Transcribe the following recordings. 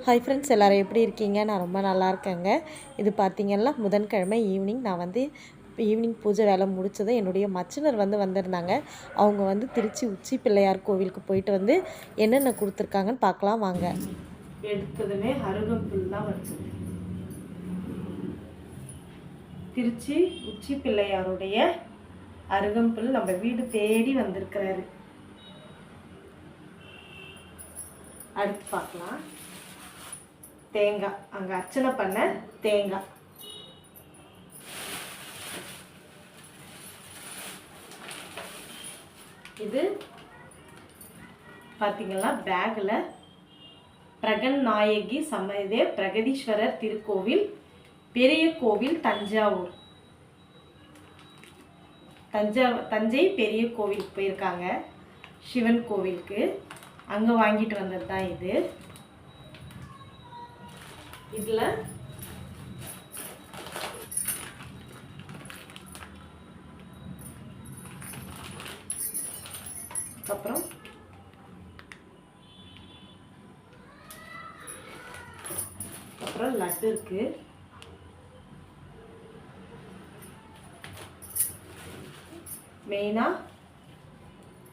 Hi friends எல்லோரும் எப்படி இருக்கீங்க? நான் ரொம்ப நல்லா இருக்கேங்க. இது பார்த்திங்கன்னா புதன்கிழமை ஈவினிங் நான் வந்து ஈவினிங் பூஜை வேலை முடித்ததும் என்னுடைய மச்சினர் வந்து வந்திருந்தாங்க. அவங்க வந்து திருச்சி உச்சி பிள்ளையார் கோவிலுக்கு போயிட்டு வந்து என்னென்ன கொடுத்துருக்காங்கன்னு பார்க்கலாம் வாங்க. எடுத்ததுமே அருகம்புல் தான் வச்சது திருச்சி உச்சி பிள்ளையாருடைய அருகம்புல் நம்ம வீடு தேடி வந்திருக்கிறாரு. அடுத்து பார்க்கலாம். தேங்காய் அங்கே அர்ச்சனை பண்ண தேங்காய் இது பார்த்தீங்கன்னா பேக்கில் பிரகன் நாயகி சமயதே பிரகதீஸ்வரர் திருக்கோவில் பெரிய கோவில் தஞ்சாவூர். தஞ்சா தஞ்சை பெரிய கோவிலுக்கு போயிருக்காங்க. சிவன் கோவிலுக்கு. அங்கே வாங்கிட்டு வந்தது தான் இது. இதில். அப்புறம். அப்புறம் லட்டு இருக்கு. மெயினாக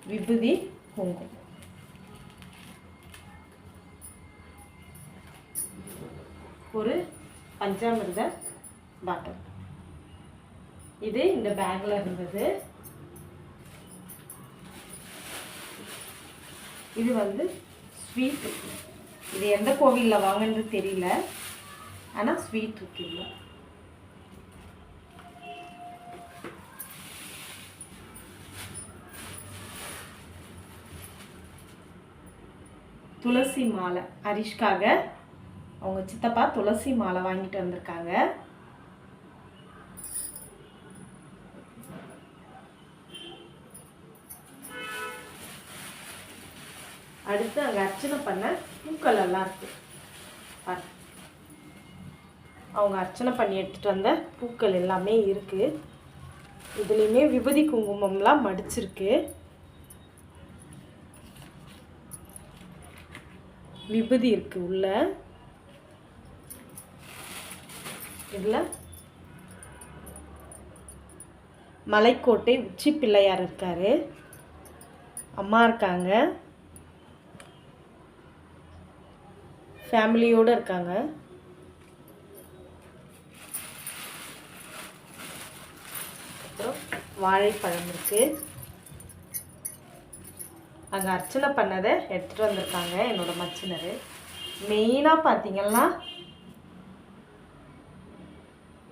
விபூதி குங்குமம் ஒரு பஞ்சாமிர்த பாட்டில் இது இந்த பேக்கில் இருந்தது. இது வந்து ஸ்வீட் இது எந்த கோவிலில் வாங்கன்னு தெரியல. ஆனால் ஸ்வீட் இருக்கு இல்லை துளசி மாலை ஹரிஷ்காக அவங்க சித்தப்பா துளசி மாலை வாங்கிட்டு வந்திருக்காங்க. அடுத்து அங்கே அர்ச்சனை பண்ண பூக்கள் எல்லாம் இருக்கு. பாரு. அவங்க அர்ச்சனை பண்ணி எடுத்துகிட்டு வந்த பூக்கள் எல்லாமே இருக்குது இதுலேயுமே விபூதி குங்குமம்லாம் மடிச்சிருக்கு. விபதி இருக்குது உள்ளே. இதில் மலைக்கோட்டை உச்சி பிள்ளையார் இருக்கார். அம்மா இருக்காங்க. ஃபேமிலியோடு இருக்காங்க. அப்புறம் வாழைப்பழம் இருக்கு. அங்கே அர்ச்சனை பண்ணதை எடுத்துகிட்டு வந்திருக்காங்க என்னோட மச்சினர். மெயினாக பார்த்தீங்கன்னா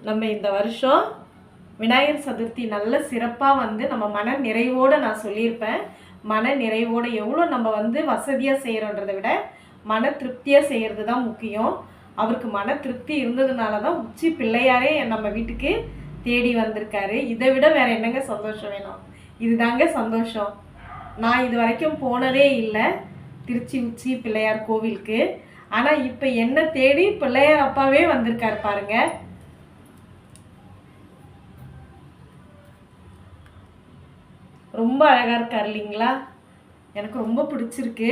நம்ம இந்த வருஷம் விநாயகர் சதுர்த்தி நல்ல சிறப்பாக வந்து நம்ம மன நிறைவோடு நான் சொல்லியிருப்பேன். மன நிறைவோடு எவ்வளோ நம்ம வந்து வசதியாக செய்கிறோன்றதை விட மன திருப்தியாக செய்கிறது தான் முக்கியம். அவருக்கு மன திருப்தி இருந்ததுனால தான் உச்சி பிள்ளையாரே நம்ம வீட்டுக்கு தேடி வந்திருக்காரு. இதை விட வேறு என்னங்க சந்தோஷம் வேணும்? இதுதாங்க சந்தோஷம். நான் இது வரைக்கும் போனதே இல்லை. திருச்சி உச்சி பிள்ளையார் கோவிலுக்கு. ஆனால் இப்போ என்ன தேடி பிள்ளையார் அப்பாவே வந்திருக்காரு பாருங்கள் ரொம்ப அழகாக இருக்கார் இல்லைங்களா? எனக்கு ரொம்ப பிடிச்சிருக்கு.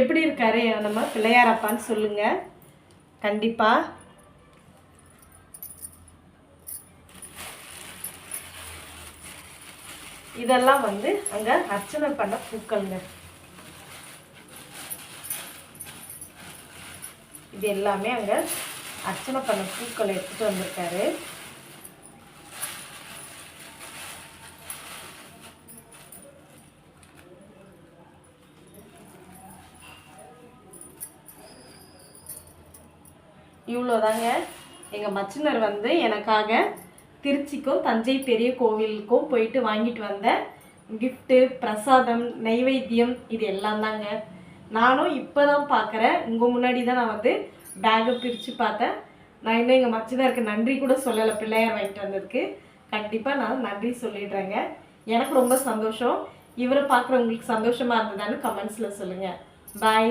எப்படி இருக்காரு நம்ம பிள்ளையார் அப்பான்னு சொல்லுங்க. கண்டிப்பா. இதெல்லாம் வந்து அங்க அர்ச்சனை பண்ண பூக்கள்ங்க. இது எல்லாமே அங்க அர்ச்சனை பண்ண பூக்களை எடுத்துட்டு வந்திருக்காரு. இவ்வளோதாங்க எங்கள் மச்சினர் வந்து எனக்காக திருச்சிக்கும் தஞ்சை பெரிய கோவிலுக்கும் போயிட்டு வாங்கிட்டு வந்த கிஃப்ட்டு பிரசாதம் நைவேத்தியம் இது எல்லாம் தாங்க நானும் இப்போ தான் பார்க்குறேன் உங்கள் முன்னாடி தான் நான் வந்து பேக்கை பிரித்து பார்த்தேன். நான் இன்னும் எங்கள் மச்சினருக்கு நன்றி கூட சொல்லலை. பிள்ளையார் வாங்கிட்டு வந்ததுக்கு கண்டிப்பாக நான் நன்றி சொல்லிடுறேங்க. எனக்கு ரொம்ப சந்தோஷம். இவரை பார்க்குறவங்களுக்கு சந்தோஷமாக இருந்ததான்னு கமெண்ட்ஸில் சொல்லுங்கள் பாய்